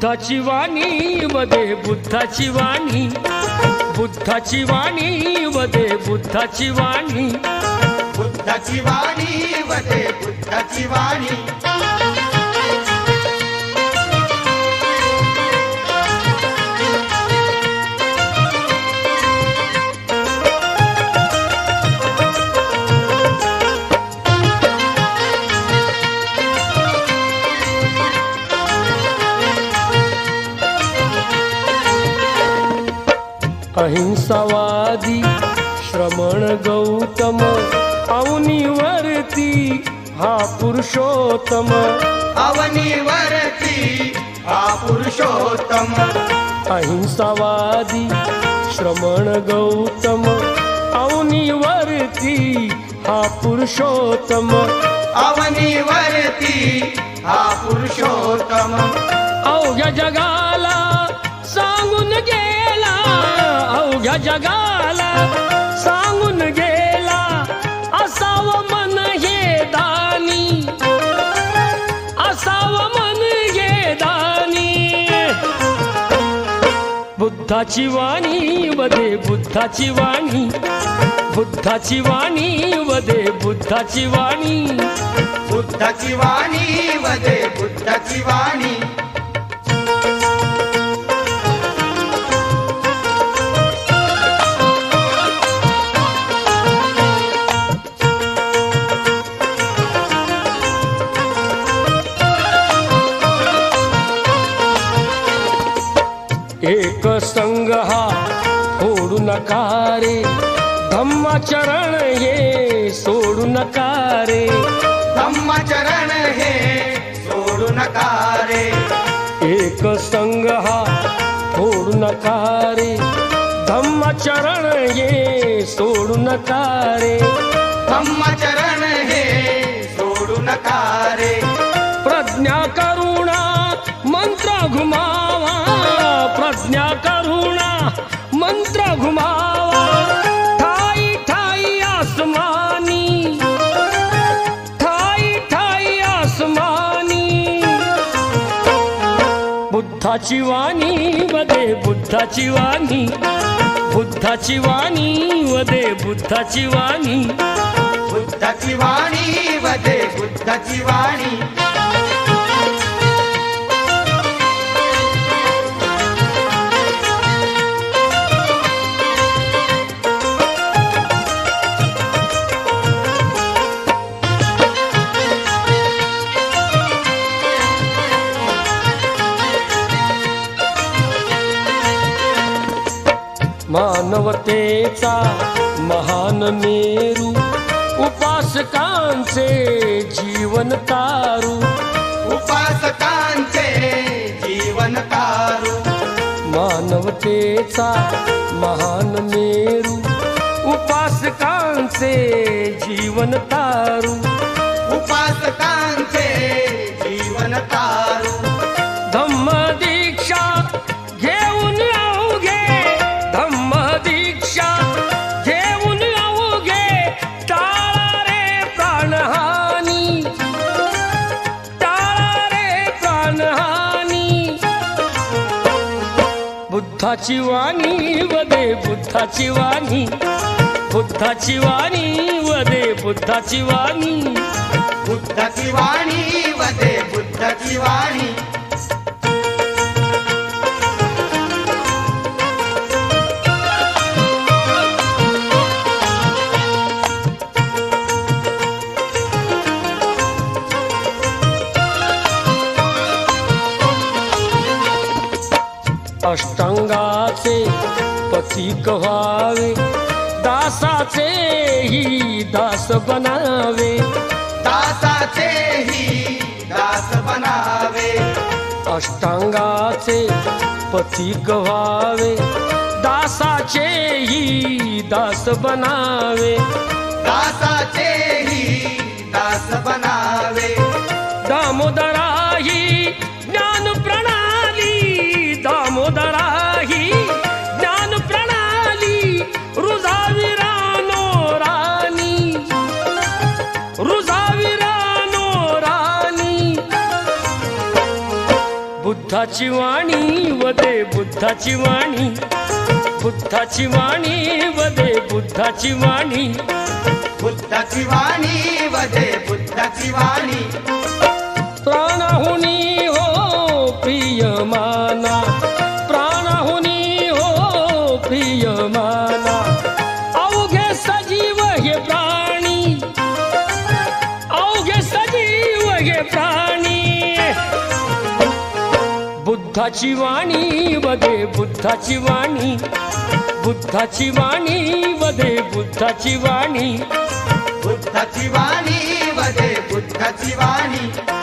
बुद्धाची वाणी वदे बुद्धाची वाणी. बुद्धाची वाणी वदे बुद्धाची वाणी. बुद्धाची वाणी वदे बुद्धाची वाणी. अहिंसावादी श्रमण गौतम अवनीवरती हा पुरुषोत्तम। अवनीवरती हा पुरुषोत्तम। अहिंसावादी श्रमण गौतम अवनीवरती हा पुरुषोत्तम। अवनीवरती हा पुरुषोत्तम। अवघ्या जगाला अवघ्या जगाला सांगून गेला असावं मन हे दानी. असावं मन हे दानी. बुद्धाची वाणी वदे बुद्धाची वाणी. बुद्धाची वाणी वदे बुद्धाची वाणी. बुद्धाची वाणी वदे बुद्धाची वाणी. संग हा फोडू नका रे. धम्माचरण हे सोडू नका रे. धम्मचरण हे सोडू नका रे. एक संग हा फोडू नका रे. धम्माचरण हे सोडू नका रे. धम्मचरण हे सोडू नका रे. प्रज्ञा करुणा मंत्र घुमावा घुमावा ठाई ठाई आसमानी ठाई ठाई आसमानी. बुद्धाची वाणी वदे बुद्धाची वाणी बुद्धाची वाणी वदे बुद्धाची वाणी. बुद्धाची वाणी वदे बुद्धाची वाणी. मानवतेचा महान मेरू उपासकांचे जीवन तारू. उपासकांचे जीवन तारू. मानवतेचा महान मेरू उपासकांचे जीवन तारू. उपासकांचे बुद्धाची वाणी वदे बुद्धाची वाणी. बुद्धाची वाणी वदे बुद्धाची वाणी. बुद्धाची वाणी वदे बुद्धाची वाणी. अष्टांगाचे पथिक व्हावे दासाचे ही दास बनावे. दासाचे ही दास बनावे. अष्टांगाचे पथिक व्हावे दासाचे ही दास बनावे. दासाचे ही दास बनावे. दामोदराही ज्ञान बुद्धाची वाणी वदे बुद्धाची वाणी. बुद्धाची वाणी वदे बुद्धाची वाणी. बुद्धाची वाणी वदे बुद्धाची वाणी. प्राणाहुनी बुद्धाची वाणी वदे बुद्धाची वाणी. बुद्धाची वाणी वदे बुद्धाची वाणी. बुद्धाची वाणी वदे बुद्धाची वाणी.